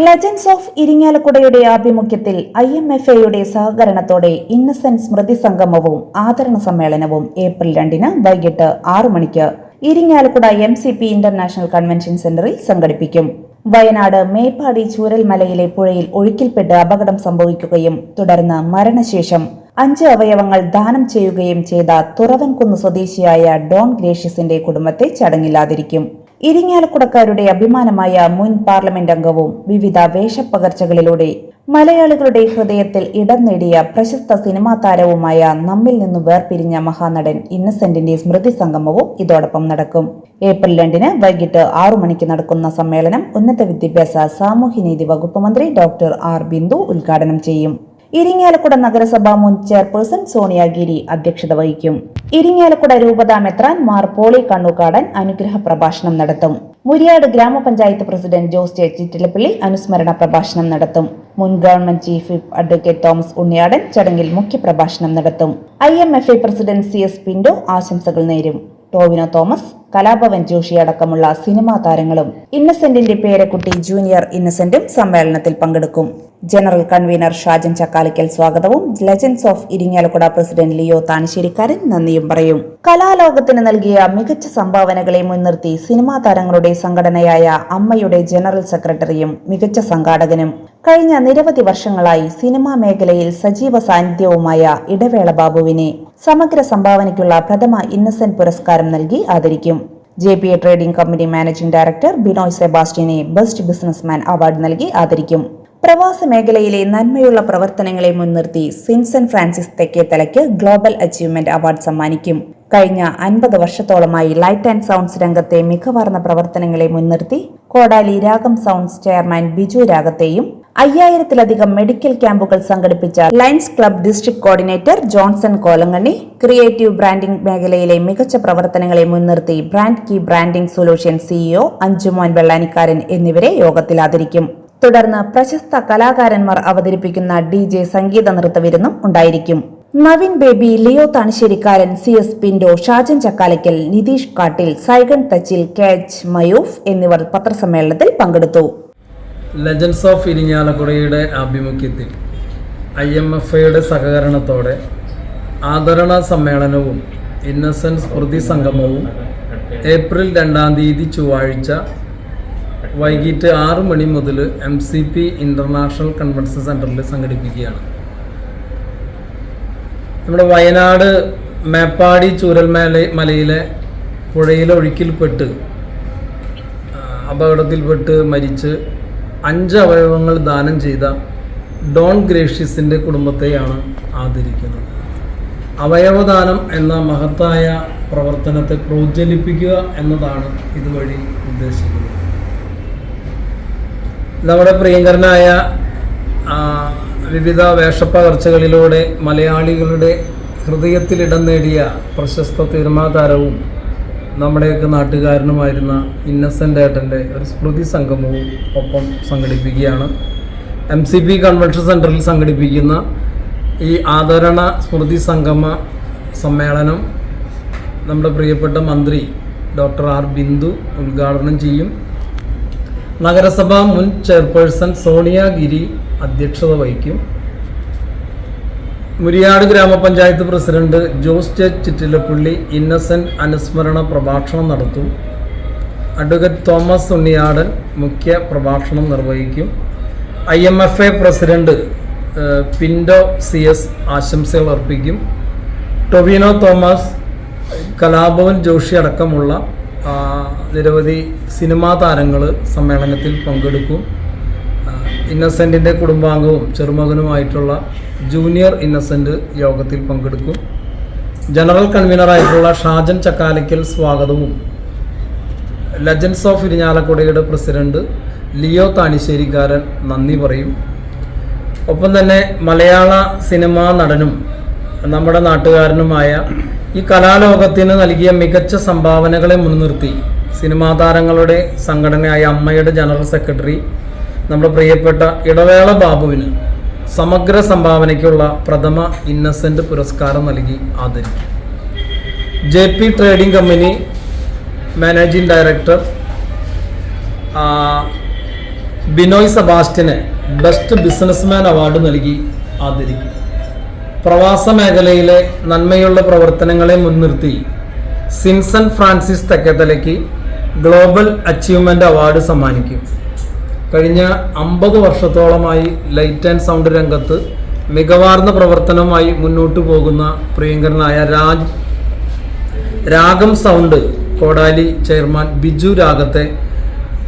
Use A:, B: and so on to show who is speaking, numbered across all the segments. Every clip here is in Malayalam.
A: ലെജൻസ് ഓഫ് ഇരിങ്ങാലക്കുടയുടെ ആഭിമുഖ്യത്തിൽ ഐ എം എഫ് എയുടെ സഹകരണത്തോടെ ഇന്നസെന്റ് സ്മൃതി സംഗമവും ആദരണ സമ്മേളനവും ഏപ്രിൽ രണ്ടിന് വൈകിട്ട് ആറു മണിക്ക് Irinjalakuda M C P international convention സെന്ററിൽ സംഘടിപ്പിക്കും. വയനാട് മേപ്പാടി ചൂരൽമലയിലെ പുഴയിൽ ഒഴുക്കിൽപ്പെട്ട് അപകടം സംഭവിക്കുകയും തുടർന്ന് മരണശേഷം അഞ്ച് അവയവങ്ങൾ ദാനം ചെയ്യുകയും ചെയ്ത തുറവൻകുന്ന് സ്വദേശിയായ ഡോൺ ഗ്രേഷ്യസിന്റെ കുടുംബത്തെ ചടങ്ങിലാതിരിക്കും ഇരിങ്ങാലക്കുടക്കാരുടെ അഭിമാനമായ മുൻ പാർലമെന്റ് അംഗവും വിവിധ വേഷപ്പകർച്ചകളിലൂടെ മലയാളികളുടെ ഹൃദയത്തിൽ ഇടം നേടിയ പ്രശസ്ത സിനിമാ താരവുമായ നമ്മിൽ നിന്ന് വേർപിരിഞ്ഞ മഹാനടൻ ഇന്നസെന്റിന്റെ സ്മൃതി സംഗമവും ഇതോടൊപ്പം നടക്കും. ഏപ്രിൽ രണ്ടിന് വൈകിട്ട് ആറു മണിക്ക് നടക്കുന്ന സമ്മേളനം ഉന്നത വിദ്യാഭ്യാസ സാമൂഹ്യനീതി വകുപ്പ് മന്ത്രി ഡോക്ടർ ആർ ബിന്ദു ഉദ്ഘാടനം ചെയ്യും. ഇരിങ്ങാലക്കുട നഗരസഭ മുൻ ചെയർപേഴ്സൺ സോണിയാഗിരി അധ്യക്ഷത വഹിക്കും. ഇരിങ്ങാലക്കുട രൂപതാ മെത്രാൻ മാർ പോളി കണ്ണുകാടൻ അനുഗ്രഹ പ്രഭാഷണം നടത്തും. മുരിയാട് ഗ്രാമപഞ്ചായത്ത് പ്രസിഡന്റ് ജോസ് ജെ ചിറ്റിലപ്പള്ളി അനുസ്മരണ പ്രഭാഷണം നടത്തും. മുൻ government chief advocate Thomas Unniyadan ചടങ്ങിൽ മുഖ്യപ്രഭാഷണം നടത്തും. I M F I president C S Pinto ആശംസകൾ നേരും. ടോവിനോ തോമസ് കലാഭവൻ ജോഷി അടക്കമുള്ള സിനിമാ താരങ്ങളും ഇന്നസെന്റിന്റെ പേരക്കുട്ടി ജൂനിയർ ഇന്നസെന്റും സമ്മേളനത്തിൽ പങ്കെടുക്കും. ജനറൽ കൺവീനർ ഷാജൻ ചക്കാലിക്കൽ സ്വാഗതവും. Legends of Irinjalakuda president Leo Thanisserikkaran നന്ദിയും പറയും. കലാലോകത്തിന് നൽകിയ മികച്ച സംഭാവനകളെ മുൻനിർത്തി സിനിമാ താരങ്ങളുടെ സംഘടനയായ അമ്മയുടെ ജനറൽ സെക്രട്ടറിയും മികച്ച സംഘാടകനും. കഴിഞ്ഞ നിരവധി വർഷങ്ങളായി സിനിമാ മേഖലയിൽ സജീവ സാന്നിധ്യവുമായ ഇടവേള ബാബുവിനെ സമഗ്ര സംഭാവനയ്ക്കുള്ള പ്രഥമ ഇന്നസെന്റ് പുരസ്കാരം നൽകി ആദരിക്കും. J P A trading company managing director Binoy സെബാസ്റ്റ്യനെ best businessman award നൽകി ആദരിക്കും. പ്രവാസ മേഖലയിലെ നന്മയുള്ള പ്രവർത്തനങ്ങളെ മുൻനിർത്തി സിൻസൺ ഫ്രാൻസിസ് തെക്കേത്തലയ്ക്ക് ഗ്ലോബൽ അച്ചീവ്മെന്റ് അവാർഡ് സമ്മാനിക്കും. കഴിഞ്ഞ അൻപത് വർഷത്തോളമായി ലൈറ്റ് ആൻഡ് സൗണ്ട്സ് രംഗത്തെ മികവാർന്ന പ്രവർത്തനങ്ങളെ മുൻനിർത്തി കോടാലി രാഗം സൗണ്ട്സ് ചെയർമാൻ ബിജു രാഗത്തെയും അയ്യായിരത്തിലധികം മെഡിക്കൽ ക്യാമ്പുകൾ സംഘടിപ്പിച്ച Lions Club district coordinator Johnson Kolanganni creative branding മേഖലയിലെ മികച്ച പ്രവർത്തനങ്ങളെ മുൻനിർത്തി brand key branding solution CEO Anjumon Vellanikkaran എന്നിവരെ യോഗത്തിൽ ആദരിക്കും. തുടർന്ന് പ്രശസ്ത കലാകാരന്മാർ അവതരിപ്പിക്കുന്ന ഡി ജെ സംഗീത നൃത്തവിരുന്നും ഉണ്ടായിരിക്കും. Navin Baby Leo Thanisserikkaran C S Pinto Shajan Chakkalakkal Nitheesh Kattil Saigon Thachil കാച്ച് മയൂഫ് എന്നിവർ പത്രസമ്മേളനത്തിൽ പങ്കെടുത്തു.
B: ലെജൻസ് ഓഫ് ഇരിഞ്ഞാലക്കുടയുടെ ആഭിമുഖ്യത്തിൽ ഐ എം എഫ് ഐയുടെ സഹകരണത്തോടെ ആദരണ സമ്മേളനവും ഇന്നസെൻസ് സ്മൃതി സംഗമവും ഏപ്രിൽ രണ്ടാം തീയതി ചൊവ്വാഴ്ച വൈകിട്ട് ആറ് മണി മുതൽ M C P international convention സെന്ററിൽ സംഘടിപ്പിക്കുകയാണ്. നമ്മുടെ വയനാട് മേപ്പാടി ചൂരൽമേല മലയിലെ പുഴയിലെ ഒഴുക്കിൽപ്പെട്ട് അപകടത്തിൽപ്പെട്ട് മരിച്ച് അഞ്ച് അവയവങ്ങൾ ദാനം ചെയ്ത ഡോൺ ഗ്രേഷ്യസിന്റെ കുടുംബത്തെയാണ് ആദരിക്കുന്നത്. അവയവദാനം എന്ന മഹത്തായ പ്രവർത്തനത്തെ പ്രോജ്വലിപ്പിക്കുക എന്നതാണ് ഇതുവഴി ഉദ്ദേശിക്കുന്നത്. നമ്മുടെ പ്രിയങ്കരനായ വിവിധ വേഷപ്പകർച്ചകളിലൂടെ മലയാളികളുടെ ഹൃദയത്തിൽ ഇടം നേടിയ പ്രശസ്ത തിരുമാതാരവും താരവും നമ്മുടെയൊക്കെ നാട്ടുകാരനുമായിരുന്ന ഇന്നസെന്റ് ഏട്ടന്റെ ഒരു സ്മൃതി സംഗമവും ഒപ്പം സംഘടിപ്പിക്കുകയാണ്. എം സി പി കൺവെൻഷൻ സെന്ററിൽ സംഘടിപ്പിക്കുന്ന ഈ ആദരണ സ്മൃതി സംഗമ സമ്മേളനം നമ്മുടെ പ്രിയപ്പെട്ട മന്ത്രി ഡോക്ടർ ആർ ബിന്ദു ഉദ്ഘാടനം ചെയ്യും. നഗരസഭ മുൻ ചെയർപേഴ്സൺ സോണിയ ഗിരി അധ്യക്ഷത വഹിക്കും. Muriyad grama panchayat president Jose J Chittilappilly Innocent അനുസ്മരണ പ്രഭാഷണം നടത്തും. അഡ്വക്കേറ്റ് തോമസ് ഉണ്ണിയാടൻ മുഖ്യ പ്രഭാഷണം നിർവഹിക്കും. I M F A president Pinto C S ആശംസകൾ അർപ്പിക്കും. ടൊവിനോ തോമസ് കലാഭവൻ ജോഷി അടക്കമുള്ള നിരവധി സിനിമാ താരങ്ങൾ സമ്മേളനത്തിൽ പങ്കെടുക്കും. ഇന്നസെന്റിന്റെ കുടുംബാംഗവും ചെറുമകനുമായിട്ടുള്ള ജൂനിയർ ഇന്നസെന്റ് യോഗത്തിൽ പങ്കെടുക്കും. ജനറൽ കൺവീനറായിട്ടുള്ള ഷാജൻ ചക്കാലയ്ക്കൽ സ്വാഗതവും. ലെജൻസ് ഓഫ് ഇരിഞ്ഞാലക്കുടയുടെ പ്രസിഡന്റ് ലിയോ താണിശ്ശേരിക്കാരൻ നന്ദി പറയും. ഒപ്പം തന്നെ മലയാള സിനിമാ നടനും നമ്മുടെ നാട്ടുകാരനുമായ ഈ കലാലോകത്തിന് നൽകിയ മികച്ച സംഭാവനകളെ മുൻനിർത്തി സിനിമാ താരങ്ങളുടെ സംഘടനയായ അമ്മയുടെ ജനറൽ സെക്രട്ടറി നമ്മുടെ പ്രിയപ്പെട്ട ഇടവേള ബാബുവിന് സമഗ്ര സംഭാവനയ്ക്കുള്ള പ്രഥമ ഇന്നസെന്റ് പുരസ്കാരം നൽകി ആദരിക്കും. J P trading company managing director Binoy സെബാസ്റ്റ്യന് ബെസ്റ്റ് ബിസിനസ്മാൻ അവാർഡ് നൽകി ആദരിക്കും. പ്രവാസ മേഖലയിലെ നന്മയുള്ള പ്രവർത്തനങ്ങളെ മുൻനിർത്തി സിംസൺ ഫ്രാൻസിസ് തെക്കത്തലയ്ക്ക് ഗ്ലോബൽ അച്ചീവ്മെന്റ് അവാർഡ് സമ്മാനിക്കും. കഴിഞ്ഞ അമ്പത് വർഷത്തോളമായി ലൈറ്റ് ആൻഡ് സൗണ്ട് രംഗത്ത് മികവാർന്ന പ്രവർത്തനവുമായി മുന്നോട്ടു പോകുന്ന പ്രിയങ്കരനായ രാജ് രാഗം സൗണ്ട് കോടാലി ചെയർമാൻ ബിജു രാഗത്തെ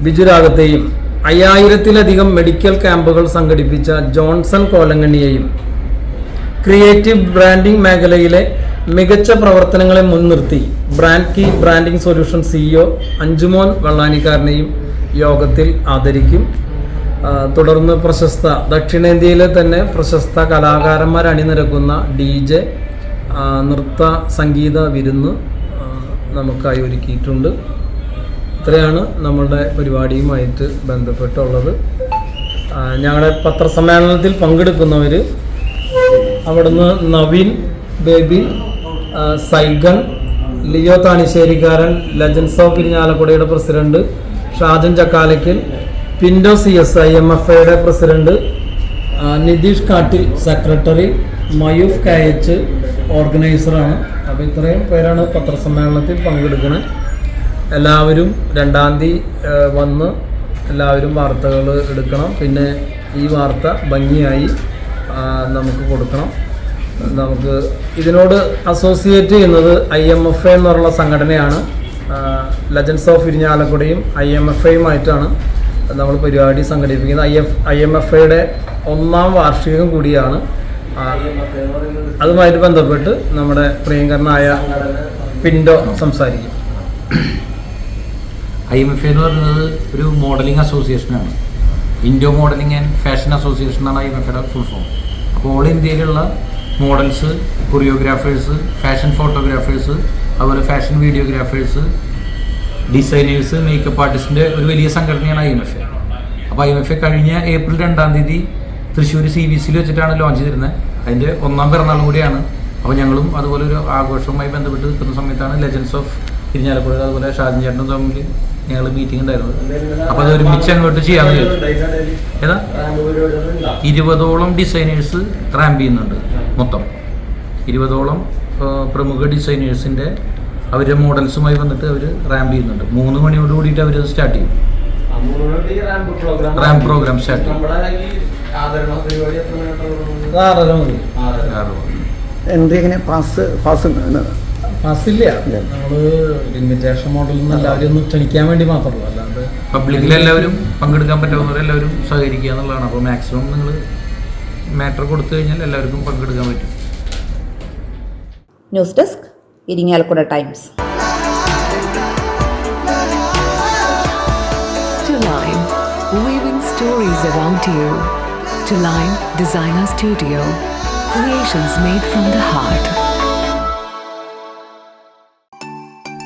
B: ബിജു രാഗത്തെയും അയ്യായിരത്തിലധികം മെഡിക്കൽ ക്യാമ്പുകൾ സംഘടിപ്പിച്ച ജോൺസൺ കോലങ്ങണിയെയും ക്രിയേറ്റീവ് ബ്രാൻഡിംഗ് മേഖലയിലെ മികച്ച പ്രവർത്തനങ്ങളെ മുൻനിർത്തി brand key branding solution CEO Anjumon വള്ളാനിക്കാരനെയും യോഗത്തിൽ ആദരിക്കും. തുടർന്ന് പ്രശസ്ത ദക്ഷിണേന്ത്യയിലെ തന്നെ പ്രശസ്ത കലാകാരന്മാർ അണിനിരക്കുന്ന ഡി ജെ നൃത്ത സംഗീത വിരുന്ന് നമുക്കായി ഒരുക്കിയിട്ടുണ്ട്. ഇത്രയാണ് നമ്മളുടെ പരിപാടിയുമായിട്ട് ബന്ധപ്പെട്ടുള്ളത്. ഞങ്ങളുടെ പത്രസമ്മേളനത്തിൽ പങ്കെടുക്കുന്നവർ അവിടുന്ന് Naveen Baby Saigon Leo Thanisserikkaran legends of ഇരിഞ്ഞാലക്കുടയുടെ president Shajan Chakkalakkal Pinto C S I M F ഐയുടെ പ്രസിഡന്റ് നിതീഷ് കാട്ടിൽ സെക്രട്ടറി മയൂഫ് കയച്ച് ഓർഗനൈസറാണ്. അപ്പോൾ ഇത്രയും പേരാണ് പത്രസമ്മേളനത്തിൽ പങ്കെടുക്കുന്നത്. എല്ലാവരും രണ്ടാം തീയതി വന്ന് എല്ലാവരും വാർത്തകൾ എടുക്കണം. പിന്നെ ഈ വാർത്ത ഭംഗിയായി നമുക്ക് കൊടുക്കണം. നമുക്ക് ഇതിനോട് അസോസിയേറ്റ് ചെയ്യുന്നത് ഐ എം എഫ് എ പറയുന്ന സംഘടനയാണ്. ലെജൻസ് ഓഫ് ഇരിഞ്ഞാലക്കുടിയും ഐ എം എഫ് എയുമായിട്ടാണ് നമ്മൾ പരിപാടി സംഘടിപ്പിക്കുന്നത്. I F I M F എയുടെ ഒന്നാം വാർഷികം കൂടിയാണ്. അതുമായിട്ട് ബന്ധപ്പെട്ട് നമ്മുടെ പ്രിയങ്കരനായ പിൻഡോ സംസാരിക്കും.
C: ഐ എം എഫ് എന്ന് പറയുന്നത് ഒരു modelling അസോസിയേഷനാണ് Indo modelling and fashion association എന്നാണ് ഐ എം എഫയുടെ ഫുൾ ഫോം അപ്പോൾ ഓൾ ഇന്ത്യയിലുള്ള മോഡൽസ് കൊറിയോഗ്രാഫേഴ്സ് ഫാഷൻ ഫോട്ടോഗ്രാഫേഴ്സ് അതുപോലെ ഫാഷൻ വീഡിയോഗ്രാഫേഴ്സ് ഡിസൈനേഴ്സ് മേക്കപ്പ് ആർട്ടിസ്റ്റിന്റെ ഒരു വലിയ സംഘടനയാണ് ഐ എം എഫ് അപ്പോൾ ഐ എം എഫ് കഴിഞ്ഞ ഏപ്രിൽ രണ്ടാം തീയതി തൃശ്ശൂർ സി ബി സിയിൽ വെച്ചിട്ടാണ് ലോഞ്ച് ചെയ്തിരുന്നത്. അതിന്റെ ഒന്നാം പിറന്നാളും കൂടിയാണ്. അപ്പോൾ ഞങ്ങളും അതുപോലെ ഒരു ആഘോഷവുമായി ബന്ധപ്പെട്ട് നിൽക്കുന്ന സമയത്താണ് ലെജൻസ് ഓഫ് ഇരിഞ്ഞാലക്കുട അതുപോലെ ഷാജൻ ചേട്ടനും തമ്മിൽ ഞങ്ങൾ മീറ്റിംഗ് ഉണ്ടായിരുന്നു. അപ്പോൾ അത് ഒരുമിച്ച് അങ്ങോട്ട് ചെയ്യാമെന്ന് ചോദിച്ചു ഏതാ? ഇരുപതോളം ഡിസൈനേഴ്സ് റാമ്പ് ചെയ്യുന്നുണ്ട് മൊത്തം. ഇരുപതോളം പ്രമുഖ ഡിസൈനേഴ്സിന്റെ അവരുടെ മോഡൽസുമായി വന്നിട്ട് അവർ റാമ്പ് ചെയ്യുന്നുണ്ട്. മൂന്ന് മണിയോട് കൂടിയിട്ട് അവർ സ്റ്റാർട്ട് ചെയ്യും. റാമ്പ് പ്രോഗ്രാം സ്റ്റാർട്ട് ചെയ്യും.
D: എൻട്രി എങ്ങനെ പാസ് പാസ്
B: ബസ്സില്ല നമ്മൾ ഇൻവിറ്റേഷൻ മോഡലിൽ നിന്ന് എല്ലാവരും ഒന്ന് ക്ഷണിക്കാൻ വേണ്ടി മാത്രമല്ല. അല്ലാതെ
C: പബ്ലിക്കിൽ എല്ലാവരും പങ്കെടുക്കാൻ പറ്റാവുന്നവരെല്ലാവരും സഹകരിക്കുക എന്നുള്ളതാണ്. അപ്പോൾ മാക്സിമം നിങ്ങൾ മാറ്റർ കൊടുത്തു കഴിഞ്ഞാൽ എല്ലാവർക്കും പങ്കെടുക്കാൻ പറ്റും.
A: News desk Irinjalakuda Times
E: weaving stories around you. To Line Designer Studio, creations made from the heart.